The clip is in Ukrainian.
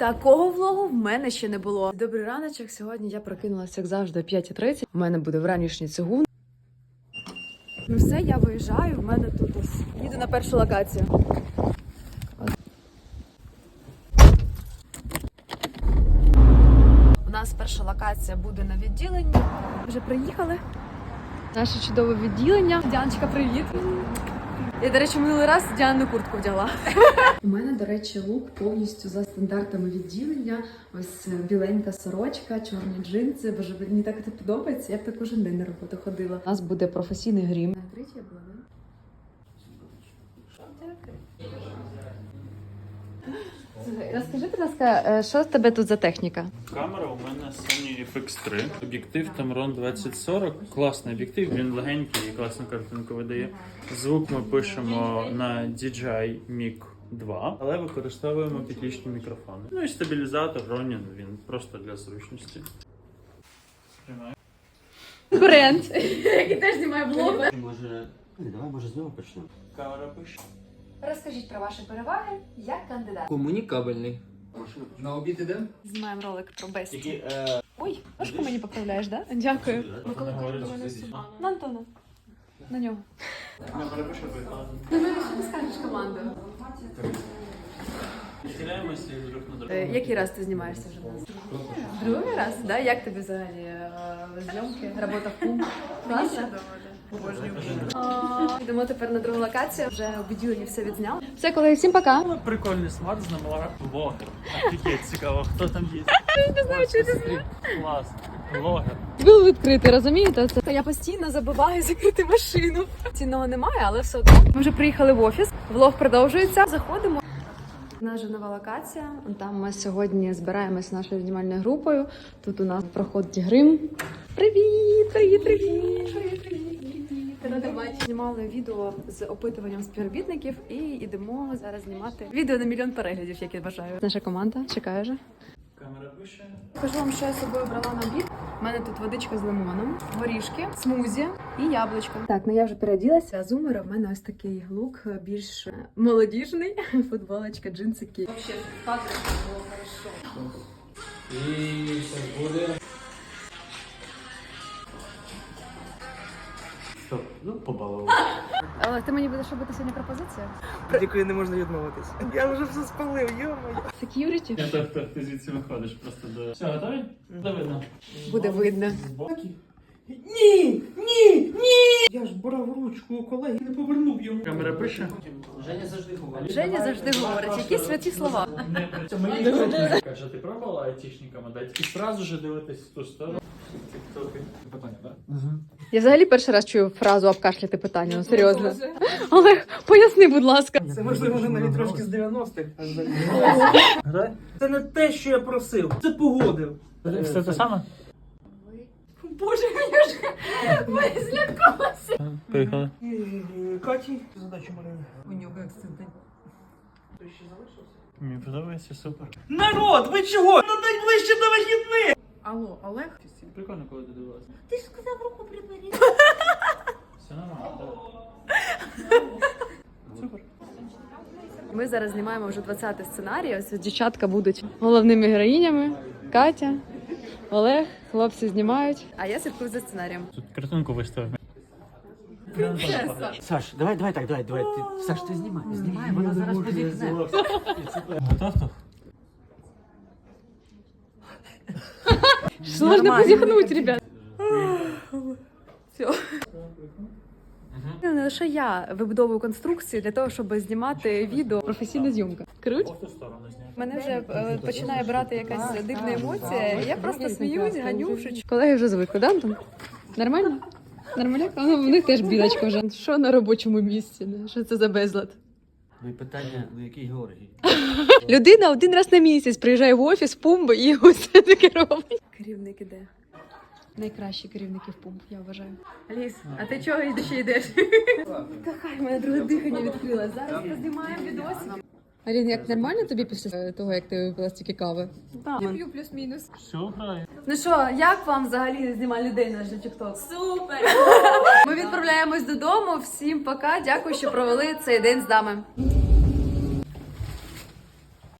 Такого влогу в мене ще не було. Добрий раночок. Сьогодні я прокинулася як завжди о 5.30. У мене буде вранішній цигун. Ну все, я виїжджаю. В мене тут ось їду на першу локацію. У нас перша локація буде на відділенні. Вже приїхали. Наше чудове відділення. Діаночка, привіт. Я, до речі, минулий раз Діану куртку вдягла. У мене, до речі, лук повністю за стандартами відділення. Ось е, біленька сорочка, чорні джинси. Боже, мені так це подобається. Я б так кожен день на роботу ходила. У нас буде професійний грім. Третя була, да? Слухай, Розкажи, будь ласка, е, що в тебе тут за техніка? Камера у мене Sony FX3. Об'єктив Tamron 2040. Класний об'єктив, він легенький і класну картинку видає. Звук ми пишемо на DJI Mic 2, але використовуємо підлічні мікрофони. Ну і стабілізатор Ronin, він просто для зручності. Бренд, який теж знімає блоги. Може, давай може знову почнемо. Камера пише. Розкажіть про ваші переваги як кандидат. Комунікабельний. На обід ідемо? Знімаємо ролик про бесті. Тільки е, Ой, ножку мені поправляєш, да? Дякую. Ну, Вона говорить, що це- На Антона. На нього. Пише. На мене що ти скажеш команду? Відхиляємося і друг на друга. Е, Який раз ти знімаєшся вже в нас? Другий раз, да? Як тобі взагалі е, зйомки, робота в кум? Класно? Йдемо тепер на другу локацію. Вже у відділенні все відзняли. Все, колеги, всім пока. Ну, Прикольний смарт з номера блогер. Офігеть, цікаво, хто там є. Не знаю, чи ти Клас. Блогер. Був відкритий, розумієте? Це я постійно забуваю закрити машину. Цінного немає, але все одно. Ми вже приїхали в офіс. Влог продовжується. Заходимо. Наша нова локація. Там ми сьогодні збираємось з нашою знімальною групою. Тут у нас проходить грим. Привіт, привіт, привіт, бачити. Знімали відео з опитуванням співробітників і йдемо зараз знімати відео на мільйон переглядів, як я бажаю. Наша команда чекає вже. Камера пише. Скажу вам, що я з собою брала на обід. У мене тут водичка з лимоном, горішки, смузі і яблучко. Так, ну я вже переоділася. А зумера в мене ось такий лук е, більш е, молодіжний. Футболочка, джинсики. Вообще кадр було хорошо. І все буде. Стоп, ну побалував. Але ти мені будеш робити сьогодні пропозицію? Від якої не можна відмовитись. Я вже все спалив. Security? Я так, так, ти звідси виходиш просто до. Все, готові? Де видно. Буде видно. Ні! Ні! Ні! Я ж брав ручку у колеги і не повернув йому. Камера пише. Женя завжди говорить. Женя завжди говорить, які святі слова. Цьому мені не каже, ти пробувала айтішниками дати? І одразу ж дивитись в ту сторону. Тіктоки. Питання, так? Я взагалі перший раз чую фразу обкашляти питання, ну серйозно. Олег, поясни, будь ласка. Це можливо навіть трошки з 90-х. Це не те, що я просив. Це погодив. Все те саме? Боже, я ж ми злякалася. Поїхали. Е, Каті, задачу Марини. У нього акцент. Хто ще залишився? Мені подобається супер. Народ, ви чого? На день ближче до вихідних! Алло, Олег? Прикольно, коли ти дивилася. Ти ж сказав руку прибери. Все нормально. Супер. Ми зараз знімаємо вже 20-й сценарій. Ось дівчатка будуть головними героїнями. Катя, Олег, хлопці знімають. А я слідкую за сценарієм. Тут картинку виставив. Саш, давай, давай так, давай, давай. Ти, Саш, ти знімай, знімай, вона зараз подихне. Готов Сложно позіхнути, ребят. Все. Не лише я вибудовую конструкції для того, щоб знімати відео. Професійна зйомка. Круть? Мене вже е, починає брати якась дивна емоція. Я просто сміюсь, ганю. Колеги вже звикли, да, Антон? Нормально? Нормаляк? А ну, в них теж білочка вже. Що на робочому місці? Що це за безлад? Ну і питання, ну який Георгій? Людина один раз на місяць приїжджає в офіс, пумб, і ось це таке робить. Керівник іде. Найкращі керівники в пумп, я вважаю. Аліс, а ти чого ще йдеш? Кахай, в мене друге дихання відкрилось. Зараз познімаємо відосик. Алін, як нормально тобі після того, як ти випила стільки кави? Так. Я п'ю плюс-мінус. Все, грає. Ну що, як вам взагалі знімає день наш TikTok? Супер! Ми відправляємось додому. Всім пока. Дякую, що провели цей день з нами.